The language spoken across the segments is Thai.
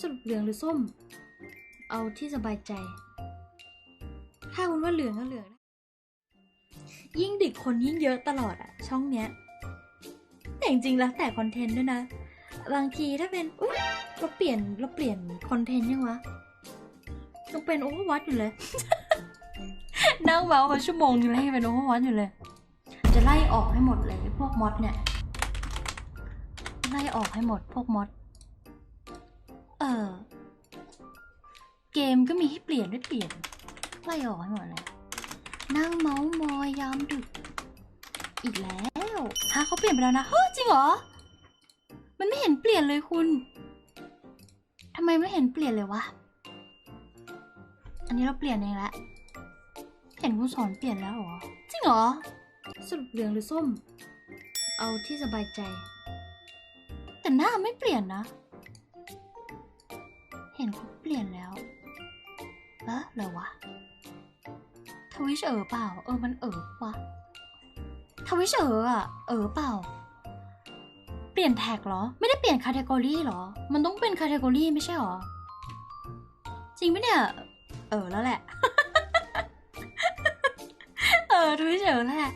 สรุปเหลืองหรือส้ม เอาที่สบายใจ ถ้าคุณว่าเหลืองก็เหลือง ยิ่งดึกคนยิ่งเยอะตลอดอะช่องเนี้ย แต่จริงๆแล้วแต่คอนเทนต์ด้วยนะ บางทีถ้าเป็นอุ๊ยเราเปลี่ยนเราเปลี่ยนคอนเทนต์ยังวะยังเป็นโอเวอร์วัตอยู่เลย นั่งเมาส์มาชั่วโมงนึงแล้วยังเป็นโอเวอร์วัตอยู่เลย จะไล่ออกให้หมดเลยพวกมอดเนี่ย ไล่ออกให้หมดพวกมอด เกมก็มีให้เปลี่ยนด้วยเปลี่ยนไล่ออกให้หมดเลย นั่งเมาส์มอยยามดึก อีกแล้วฮะเขาเปลี่ยนไปแล้วนะเฮ้ยจริงเหรอ มันไม่เห็นเปลี่ยนเลยคุณทำไมไม่เห็นเปลี่ยนเลยวะ อันนี้เราเปลี่ยนเองละเห็นคุณสอนเปลี่ยนแล้วเหรอ จริงเหรอ สรุปเหลืองหรือส้ม เอาที่สบายใจ แต่หน้าไม่เปลี่ยนนะ เห็นเข เอะเหรอวะทวิชเออเปล่า เออมันเออวะทวิชเอออะเออเปล่า เปลี่ยนแท็กเหรอ ไม่ได้เปลี่ยนคาเทกอรี่เหรอ มันต้องเป็นคาเทกอรี่ไม่ใช่เหรอ จริงไหมเนี่ย เออแล้วแหละ เออทวิชเออแล้วแหละ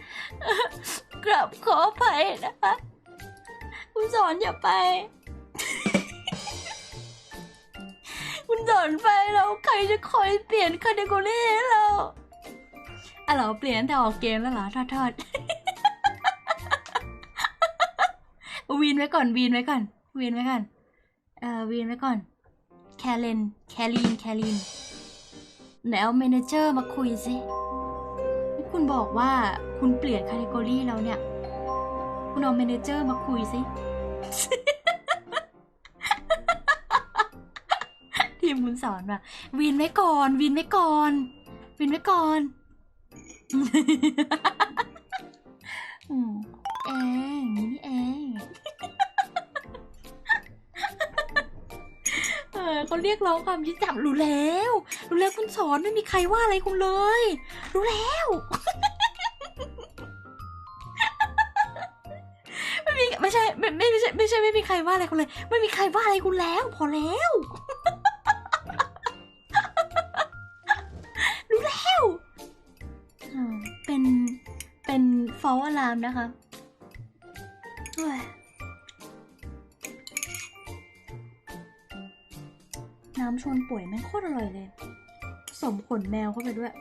กลับขออภัยนะคะคุณสอนอย่าไป คุณสอนไปแล้วใครจะคอยเปลี่ยนคาเทกรี่ให้เราอะเหราเปลี่ยนแต่ออกเกมแล้วเหรอทอดทอดวีนไว้ก่อนวีนไว้ก่อนวีนไว้ก่อนเอ่อวีนไว้ก่อน แคเลนแคลีนแคลีนไหนเอาเมนเจอร์มาคุยสิคุณบอกว่าคุณเปลี่ยนคาเทกรี่แล้วเนี่ย คุณเอาเมนเจอร์มาคุยสิ มคุณสอนแบบวีนไว้ก่อนวีนไว้ก่อนวีนไว้ก่อนเองนี่เองเออเขาเรียกร้องความยุติธรรมรู้แล้ว รู้แล้วคุณสอนไม่มีใครว่าอะไรคุณเลย รู้แล้วไม่มีไม่ใช่ไม่ไม่ใช่ไม่ใช่ไม่มีใครว่าอะไรคุณเลย ไม่มีใครว่าอะไรคุณแล้ว พอแล้ว อลอะลามนะคะเฮ้ยน้ำชวนป่วยแม่งโคตรอร่อยเลย สมขนแมวเข้าไปด้วย